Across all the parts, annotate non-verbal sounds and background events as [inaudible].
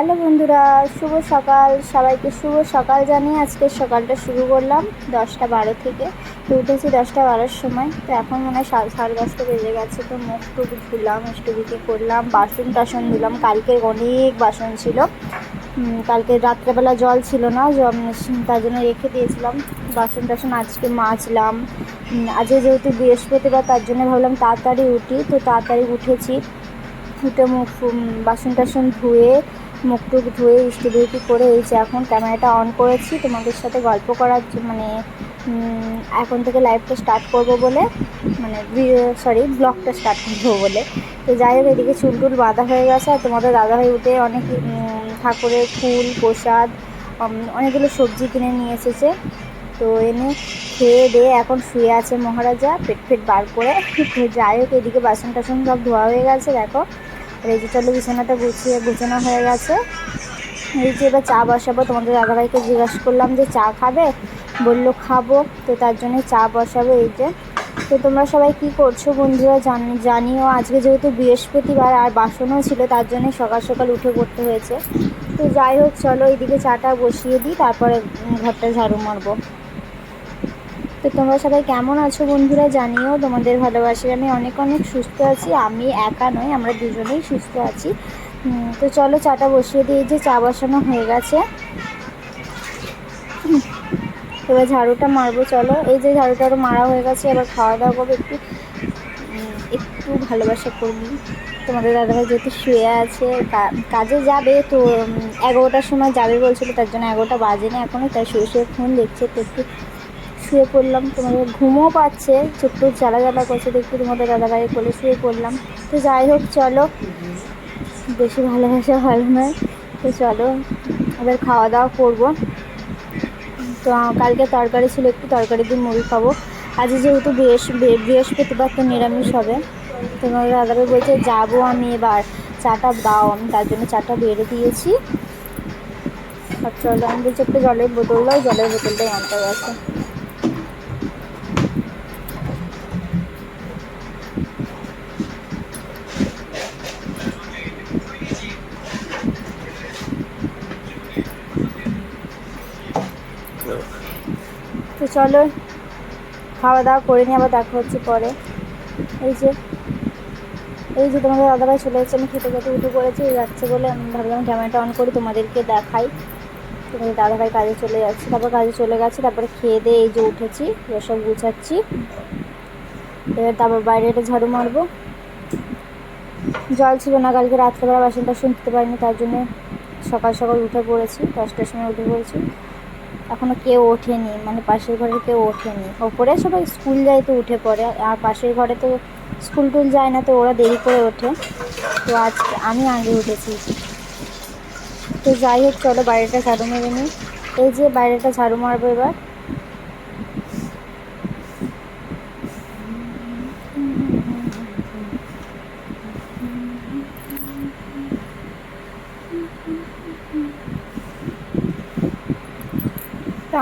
Hello বন্ধুরা, শুভ সকাল। সবাইকে শুভ সকাল জানিয়ে আজকে সকালটা শুরু করলাম দশটা বারো থেকে। তো উঠেছি দশটা বারোর সময়। তো এখন মনে হয় সাড়ে দশটা বেজে গেছে। তো মুখ টুক ধুলাম ইষ্টবিকে করলাম, বাসন টাসন দিলাম কালকের অনেক বাসন ছিল। কালকে রাত্রেবেলা জল ছিল না, জল তার জন্য রেখে দিয়েছিলাম। বাসন টাসন আজকে মাজলাম। আজকে যেহেতু বৃহস্পতিবার, তার জন্য ভাবলাম তাড়াতাড়ি উঠি। তো তাড়াতাড়ি উঠেছি। উঠে মুখ বাসন টাসন ধুয়ে মুখ টুক ধুয়ে ইস্টিবিউটি করে এই যে এখন ক্যামেরাটা অন করেছি, তোমাদের সাথে গল্প করার মানে এখন থেকে লাইভটা স্টার্ট করব বলে মানে সরি ব্লগটা স্টার্ট করব বলে। তো যাই হোক, এদিকে চুল টুল বাঁধা হয়ে গেছে, আর তোমাদের দাদাভাই উঠে অনেক ঠাকুরের ফুল, প্রসাদ অনেকগুলো সবজি কিনে নিয়ে এসেছে। তো এনে খেয়ে দিয়ে এখন শুয়ে আছে মহারাজা পেট ফেট বার করে। যাই হোক, এদিকে বাসন টাসন সব ধোয়া হয়ে গেছে, দেখো। আর এই যে চলো বিছানাটা গুছিয়ে গুছানো হয়ে গেছে। এই যে এবার চা বসাবো, তোমাদের দাদাভাইকে জিজ্ঞাসা করলাম যে চা খাবে? বলল, খাব। তো তার জন্য চা বসাবো এই যে। তো তোমরা সবাই কি করছ বন্ধুরা জানি, জানিও, আজকে যেহেতু বৃহস্পতিবার আর বাসনও ছিল, তার জন্য সকাল সকাল উঠে পড়তে হয়েছে। তো যাই হোক, চলো এইদিকে চাটা বসিয়ে দিই, তারপরে ঘরটা ঝাড়ু মারবো। তো তোমরা সবাই কেমন আছো বন্ধুরা জানিও, তোমাদের ভালোবাসায় আমি অনেক অনেক সুস্থ আছি। আমি একা নই, আমরা দুজনেই সুস্থ আছি। তো চলো চাটা বসিয়ে দিয়ে যে চা বসানো হয়ে গেছে। এবার ঝাড়ুটা মারবো, চলো। এই যে ঝাড়ুটা আরও মারা হয়ে গেছে, এবার খাওয়া দাওয়া করব একটু। একটু ভালোবাসা করবি। তোমাদের দাদাভাই যেহেতু শুয়ে আছে কাজে যাবে, তো এগারোটার সময় যাবে বলছিল, তার জন্য এগারোটা বাজে না এখনও তাই শুয়ে শুয়ে ফোন দেখছে, তো একটু শুয়ে পড়লাম, তোমাদের ঘুমও পাচ্ছে, ছোট্ট জ্বালা জ্বালা করছে তো একটু তোমাদের দাদাভাইয়ের কোলে শুয়ে পড়লাম। তো যাই হোক, চলো। বেশি ভালোবাসা ভালো নয় তো চলো, এবার খাওয়া দাওয়া করব। তো কালকে তরকারি ছিল, একটু তরকারি দিয়ে মুড়ি খাব। আজ যেহেতু বৃহস্প- বৃহ- বৃহস্পতিবার, তো নিরামিষ হবে। তোমাদের দাদাভাই বলছে, যাব আমি এবার। চাটা দাও, আমি তার জন্য চাটা বেড়ে দিয়েছি। আর চলো আমি বলছি একটা জলের বোতল দাও জলের বোতলটাই আনতে গেছে তো চলো খাওয়া দাওয়া করে নিয়ে আবার দেখা হচ্ছে পরে। এই যে এই যে তোমাদের দাদাভাই চলে এসেছে, আমি খেতে খেতে উঠে পড়েছি যাচ্ছে বলে আমি ভাবলাম ক্যামেরাটা অন করি, তোমাদেরকে দেখাই। তোমাদের দাদাভাই কাজে চলে যাচ্ছে, তারপর কাজে চলে গেছে, তারপরে খেয়ে দিয়ে এই যে উঠেছি, এবার সব গুছাচ্ছি। এবার তারপর বাইরে একটা ঝাড়ু মারবো। জল ছিল না, কালকে রাত্রেবেলা বাসনটা শুনতে পারিনি তার জন্য সকাল সকাল উঠে পড়েছি, দশটার সময় উঠে পড়েছি। এখনও কেউ ওঠেনি মানে পাশের ঘরে কেউ ওঠেনি। ওপরে সবাই স্কুল যায় তো উঠে পড়ে, আর পাশের ঘরে তো স্কুল টুল যায় না তো ওরা দেরি করে ওঠে। তো আজকে আমি আগে উঠেছি। তো যাই হোক, চলো বাইরেটা ঝাড়ু মেরে নিই। এই যে বাইরেটা ঝাড়ু মারবো এবার। তো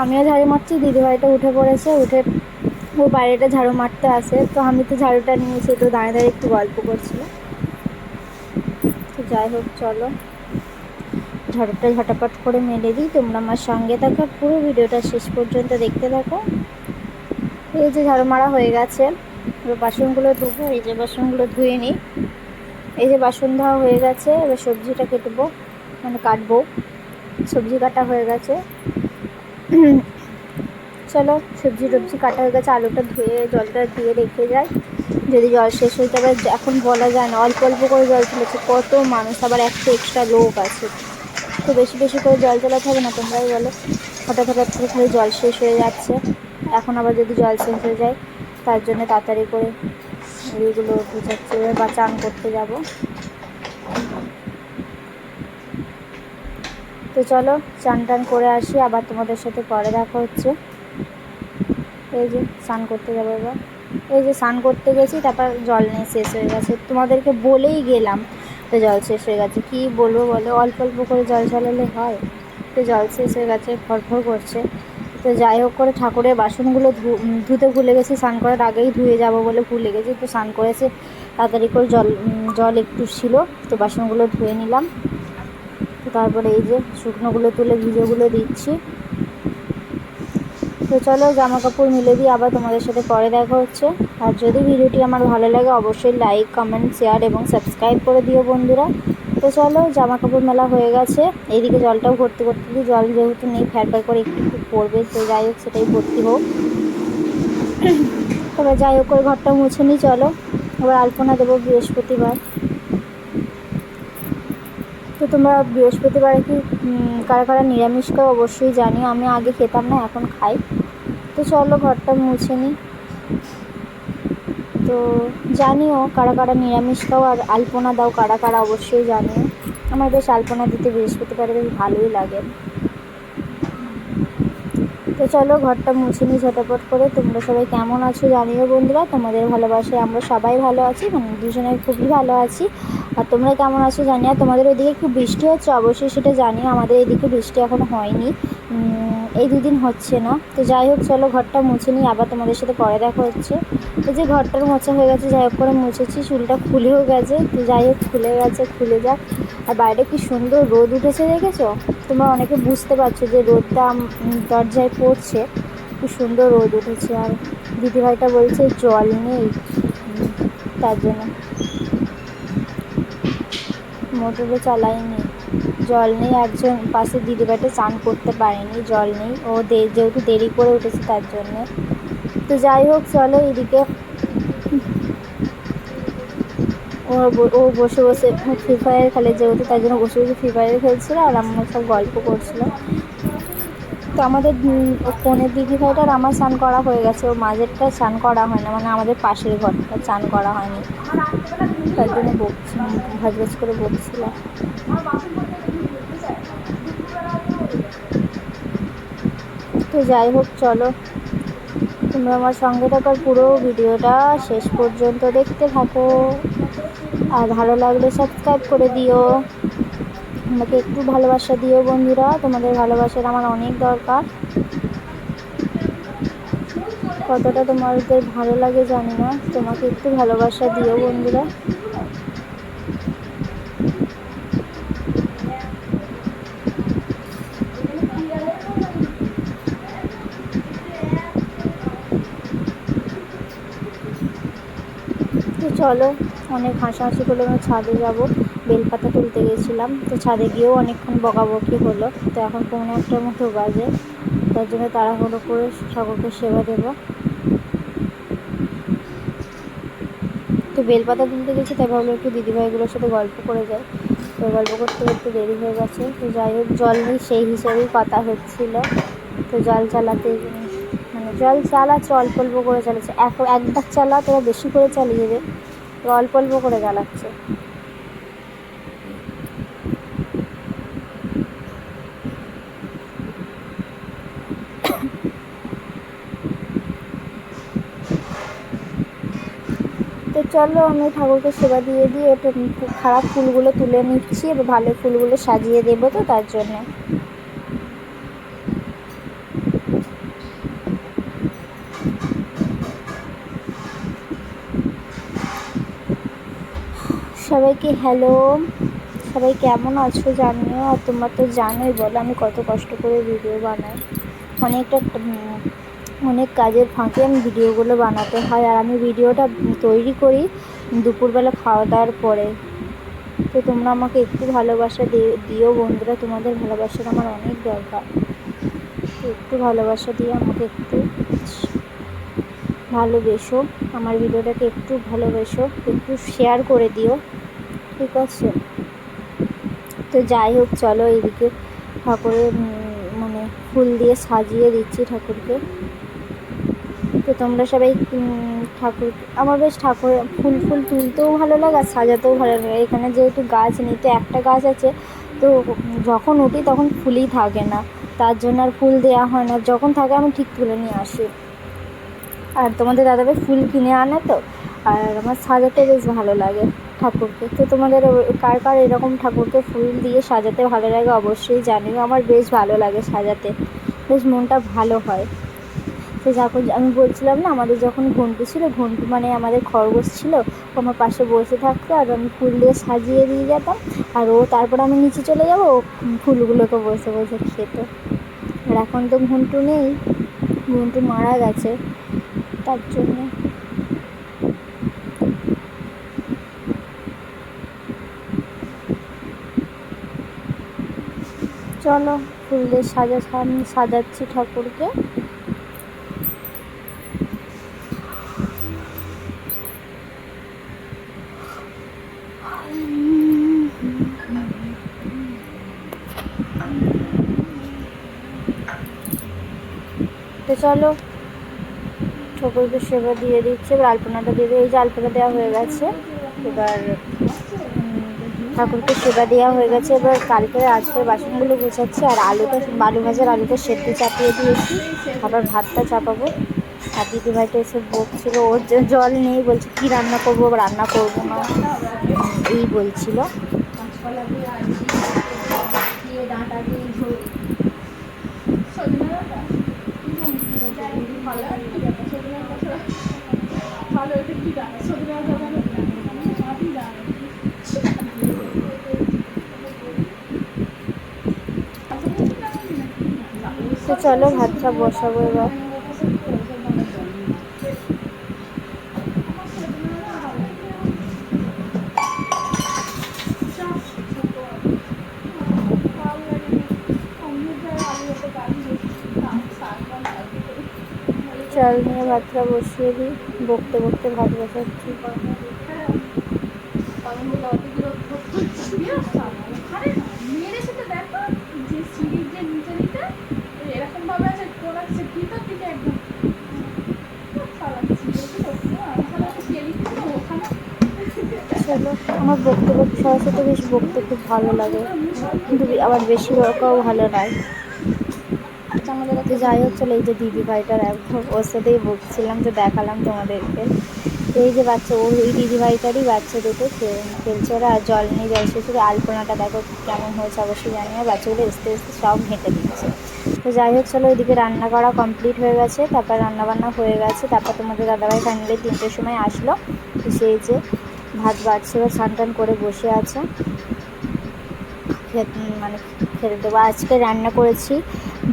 আমিও ঝাড়ু মারছি, দিদিভাইটা উঠে পড়েছে, উঠে ও বাইরেটা ঝাড়ু মারতে আসে। তো আমি তো ঝাড়ুটা নিয়েছি, তো দাঁড়িয়ে দাঁড়িয়ে একটু গল্প করছিল। তো যাই হোক, চলো। ঝাড়ুটা ঝটাপট করে মেলে দিই, তোমরা আমার সঙ্গে থাকো, পুরো ভিডিওটা শেষ পর্যন্ত দেখতে থাকো। এই যে ঝাড়ু মারা হয়ে গেছে, এবার বাসনগুলো ধুবো, এই যে বাসনগুলো ধুয়ে নিই। এই যে বাসন ধোয়া হয়ে গেছে, এবার সবজিটা কেটবো মানে কাটবো। সবজি কাটা হয়ে গেছে। [coughs] চলো, সবজি টবজি কাটা হয়ে গেছে, আলুটা ধুয়ে, জলটা দিয়ে রেখে যায় যদি জল শেষ হয়ে যাবে এখন বলা যায় না, অল্প অল্প করে জল চলেছে কত মানুষ, আবার একটা এক্সট্রা লোক আছে। তো বেশি বেশি করে জল চালাতে হবে না, তোমরাই বলো। হঠাৎ হঠাৎ করে খালি জল শেষ হয়ে যাচ্ছে। এখন আবার যদি জল শেষ হয়ে যায়, তার জন্য তাড়াতাড়ি করে এইগুলো বুঝাচ্ছে বা চান করতে যাব। তো চলো চান টান করে আসি, আবার তোমাদের সাথে পরে দেখা হচ্ছে। এই যে, স্নান করতে যাব এবার। এই যে, স্নান করতে গেছি, তারপর জল নেই শেষ হয়ে গেছে। তোমাদেরকে বলেই গেলাম, তো জল শেষ হয়ে গেছে। কী বলব বলো, অল্প অল্প করে জল চালালে হয়, তো জল শেষ হয়ে গেছে ফরফর করছে। তো যাই হোক করে ঠাকুরের বাসনগুলো ধুতে ভুলে গেছি, স্নান করার আগেই ধুয়ে যাব বলে ভুলে গেছি। তো স্নান করেছে, তাড়াতাড়ি করে জল জল একটু ছিল, তো বাসনগুলো ধুয়ে নিলাম। তো তারপরে এই যে শুকনোগুলো তুলে ভিজেগুলো দিচ্ছি। তো চলো জামা কাপড় মিলে দিয়ে আবার তোমাদের সাথে পরে দেখা হচ্ছে। আর যদি ভিডিওটি আমার ভালো লাগে, অবশ্যই লাইক কমেন্ট শেয়ার এবং সাবস্ক্রাইব করে দিও বন্ধুরা। তো চলো জামা কাপড় মেলা হয়ে গেছে। এইদিকে জলটাও ভর্তি করতে দিই। জল যেহেতু নেই ফ্যার ফ্যার করে একটু একটু পড়বে। তো যাই হোক, সেটাই ভর্তি হোক। তবে যাই হোক, ওই ঘরটা মুছে নিই, চলো। এবার আলপনা দেবো বৃহস্পতিবার। তো তোমরা বৃহস্পতিবারে কি কারা কারা নিরামিষ খাও অবশ্যই জানিও। আমি আগে খেতাম না, এখন খাই। তো চলো ঘরটা মুছে নিই তো জানিও কারা কারা নিরামিষ খাও আর আলপনা দাও কারা কারা অবশ্যই জানিও। আমার বেশ আলপনা দিতে বৃহস্পতিবারে বেশ ভালোই লাগে। তো চলো ঘরটা মুছে নিই ঝটাপট করে। তোমরা সবাই কেমন আছো জানিও বন্ধুরা। তোমাদের ভালোবাসায় আমরা সবাই ভালো আছি মানে দুজনে খুবই ভালো আছি। আর তোমরা কেমন আছো জানি আর তোমাদের ওদিকে একটু বৃষ্টি হচ্ছে, অবশ্যই সেটা জানি আমাদের এদিকে বৃষ্টি এখনও হয়নি। এই দুদিন হচ্ছে না। তো যাই হোক, চলো ঘরটা মুছে নিই। আবার তোমাদের সাথে পরে দেখা হচ্ছে। এই যে ঘরটার মোছা হয়ে গেছে, যাই হোক করে মুছেছি। চুলটা খুলেও গেছে। তো যাই হোক, খুলে গেছে, খুলে যাক। আর বাইরে কি সুন্দর রোদ উঠেছে দেখেছ? তোমরা অনেকে বুঝতে পারছ যে রোদটা দরজায় পড়ছে। খুব সুন্দর রোদ উঠেছে। আর দিদিভাইটা বলছে, জল নেই। তার জন্য। মোটরে চালাইনি। জল নেই, একজন পাশে দিদিভাইটা চান করতে পারেনি, জল নেই। ও যেহেতু দেরি করে উঠেছে তার জন্যে। তো যাই হোক, চলো এদিকে। ও ও বসে বসে ফ্রি ফায়ার খেলে, যেহেতু তার জন্য বসে বসে ফ্রি ফায়ার খেলছিল আর আমরা সব গল্প করছিলাম তো আমাদের ফোনের দিদি ভাইটার আমার স্নান করা হয়ে গেছে। ও মাঝেরটা স্নান করা হয় না মানে আমাদের পাশের ঘরটা স্নান করা হয়নি। তার জন্য বকছি ভাজ ভাজ করে বকছিলাম। তো যাই হোক, চলো। তোমরা আমার সঙ্গে থাকার পুরো ভিডিওটা শেষ পর্যন্ত দেখতে থাকো। আর ভালো লাগলে সাবস্ক্রাইব করে দিও। আমাকে একটু ভালোবাসা দিও বন্ধুরা। তোমাদের ভালোবাসার আমার অনেক দরকার। কতটা তোমাদের ভালো লাগে জানি না। তোমাকে একটু ভালোবাসা দিও বন্ধুরা। চলো, অনেক হাসাহাসি করলে আমি ছাদে যাব। বেলপাতা তুলতে গেছিলাম। তো ছাদে গিয়েও অনেকক্ষণ বকাবকি হলো। তো এখন পৌনে একটার মতো বাজে। তার জন্য তাড়াহুড়ো করে সকলকে সেবা দেবো। তো বেলপাতা তুলতে গেছি, তাই ভাবলো একটু দিদিভাইগুলোর সাথে গল্প করে যায় তো গল্প করতে একটু দেরি হয়ে গেছে। তো যাই হোক, জল নেই, সেই হিসেবেই কথা হচ্ছিল। তো জল চালাতে মানে জল চালাচ্ছে অল্প অল্প করে চালাচ্ছে। এক একবার চালা, তোরা বেশি করে চালিয়ে দেবে অল্প অল্প করে চালাচ্ছে। চলো, আমি ঠাকুরকে সেবা দিয়ে দিয়ে খারাপ ফুলগুলো তুলে নিচ্ছি, এবার ভালো ফুলগুলো সাজিয়ে দেবো তো তার জন্য। সবাইকে হ্যালো? সবাই কেমন আছো জানিও? আর তোমরা তো জানোই, বলো আমি কত কষ্ট করে ভিডিও বানাই। অনেকটা অনেক কাজের ফাঁকে আমি ভিডিওগুলো বানাতে হয় আর আমি ভিডিওটা তৈরি করি দুপুরবেলা খাওয়া দাওয়ার পরে। তো তোমরা আমাকে একটু ভালোবাসা দিও বন্ধুরা, তোমাদের ভালোবাসার আমার অনেক দরকার। একটু ভালোবাসা দিয়ে আমাকে একটু ভালোবেসো, আমার ভিডিওটাকে একটু ভালোবেসো, একটু শেয়ার করে দিও, ঠিক আছে? তো যাই হোক, চলো এইদিকে ঠাকুরের মানে ফুল দিয়ে সাজিয়ে দিচ্ছি ঠাকুরকে। তো তোমরা সবাই ঠাকুর, আমার বেশ ঠাকুর, ফুল ফুল তুলতেও ভালো লাগে আর সাজাতেও ভালো লাগে। এখানে যেহেতু গাছ নেই, তো একটা গাছ আছে, তো যখন উঠি তখন ফুলই থাকে না। তার জন্য আর ফুল দেওয়া হয় না। যখন থাকে আমি ঠিক তুলে নিয়ে আসি। আর তোমাদের দাদাভাই ফুল কিনে আনে তো? আর আমার সাজাতে বেশ ভালো লাগে ঠাকুরকে। তো তোমাদের কার কার এরকম ঠাকুরকে ফুল দিয়ে সাজাতে ভালো লাগে অবশ্যই জানিও। আমার বেশ ভালো লাগে সাজাতে। বেশ মনটা ভালো হয়। তো যখন আমি বলছিলাম না, আমাদের যখন ঘন্টু ছিল ঘন্টু মানে আমাদের খরগোশ ছিল আমার পাশে বসে থাকতো আর আমি ফুল দিয়ে সাজিয়ে দিয়ে যেতাম। আর ও তারপর আমি নিচে চলে যাব ফুলগুলোকে বসে বসে খেত। আর এখন তো ঘন্টু নেই ঘন্টু মারা গেছে, তার জন্য। চলো, ফুল দিয়ে সাজা সাজাচ্ছি ঠাকুরকে। চলো। ঠাকুরকে সেবা দিয়ে দিচ্ছে, এবার আলপনাটা দিয়ে এই যে আলপনা দেওয়া হয়ে গেছে, এবার ঠাকুরকে সেবা দেওয়া হয়ে গেছে। এবার কালকে আজকের বাসনগুলো গোছাচ্ছি, আর আলুটা, বালু ভাজার আলুটা সেদ্ধ চাপিয়ে দিয়েছি। আবার ভাতটা চাপাবো। আর দিদি ভাইটা এসে বকছিল, ওর জল নেই, বলছে, কী রান্না করব? রান্না করব না। এই বলছিল কাঁচকলা দিয়ে আলু দিয়ে ডাঁটা দিয়ে ঝোল সজনে ডাঁটা কি জানি কি ডাঁটা ভালো আর কি ডাঁটা সজনে ভালো চলো ভাতটা বসাবো এবার চাল নিয়ে ভাতটা বসিয়ে দিই বকতে বকতে ভাত বসাচ্ছি আমার বকতে বকতে সবার বেশ বকতে খুব ভালো লাগে। কিন্তু আবার বেশি বকাও ভালো নয়। আচ্ছা আমাদের কাছে যাই হোক, চলো এই যে দিদি ভাইটার একদম ওর সাথেই বকছিলাম যে দেখালাম তোমাদেরকে। এই যে বাচ্চা ওর এই দিদি ভাইটারই বাচ্চা দুটো খেলছে ওরা, আর জল নিয়ে যায় সে শুধু আলপনাটা দেখো কেমন হয়েছে, অবশ্যই জানি। আর বাচ্চাগুলো এসতে এসতে সব ঘেঁটে দিচ্ছে। তো যাই হোক, চলো ওইদিকে রান্না করা কমপ্লিট হয়ে গেছে, তারপর রান্না বান্না হয়ে গেছে। তারপর তোমাদের দাদাভাই ফাইনালি তিনটের সময় আসলো। সেই যে ভাত বাড়ছে বা স্নান করে বসে আছে। মানে খেতে দেবো। আজকে রান্না করেছি,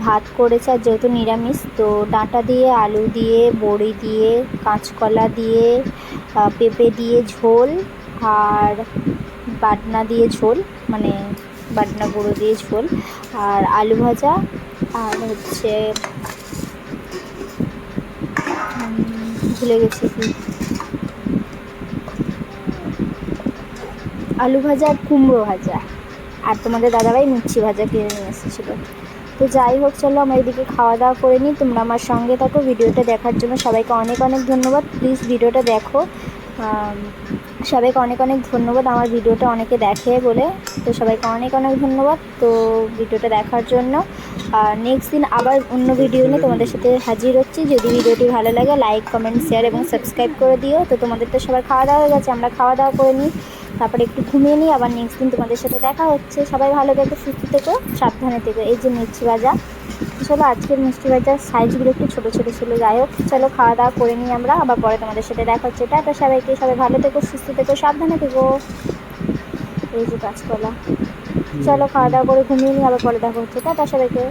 ভাত করেছি, আর যেহেতু নিরামিষ, তো ডাঁটা দিয়ে, আলু দিয়ে, বড়ি দিয়ে, কাঁচকলা দিয়ে পেঁপে দিয়ে ঝোল, আর বাটনা দিয়ে ঝোল মানে বাটনা গুঁড়ো দিয়ে ঝোল, আর আলু ভাজা, আর হচ্ছে ভুলে গেছি কি। আলু ভাজা আর কুমড়ো ভাজা। আর তোমাদের দাদাভাই মিষ্টি ভাজা কিনে নিয়ে এসেছিল। তো যাই হোক, চলো আমার এদিকে খাওয়া দাওয়া করে নিই। তোমরা আমার সঙ্গে থাকো, ভিডিওটা দেখার জন্য সবাইকে অনেক অনেক ধন্যবাদ। প্লিজ ভিডিওটা দেখো। সবাইকে অনেক অনেক ধন্যবাদ আমার ভিডিওটা অনেকে দেখে বলে। তো সবাইকে অনেক অনেক ধন্যবাদ। তো ভিডিওটা দেখার জন্য। নেক্সট দিন আবার অন্য ভিডিও নিয়ে তোমাদের সাথে হাজির হচ্ছি। যদি ভিডিওটি ভালো লাগে লাইক কমেন্ট শেয়ার এবং সাবস্ক্রাইব করে দিও। তো তোমাদের তো সবার খাওয়া দাওয়া হয়ে গেছে, আমরা খাওয়া দাওয়া করে নিই। তারপরে একটু ঘুমিয়ে নিই, আবার নেক্সট দিন তোমাদের সাথে দেখা হচ্ছে। সবাই ভালো থেকো, সুস্থ থেকো, সাবধানে থেকো। এই যে মিষ্টি ভাজা। চলো আজকের মিষ্টি ভাজার সাইজগুলো একটু ছোটো ছোটো ছিল। যাই হোক, চলো খাওয়া দাওয়া করে নিই আমরা। আবার পরে তোমাদের সাথে দেখা হচ্ছে। টাটা সবাইকে, সবাই ভালো থেকো, সুস্থ থেকো, সাবধানে থেকো। এই যে কাঁচকলা চলো খাওয়া দাওয়া করে ঘুমিয়ে নিই আবার পরে দেখা হচ্ছে। তা সবাইকে।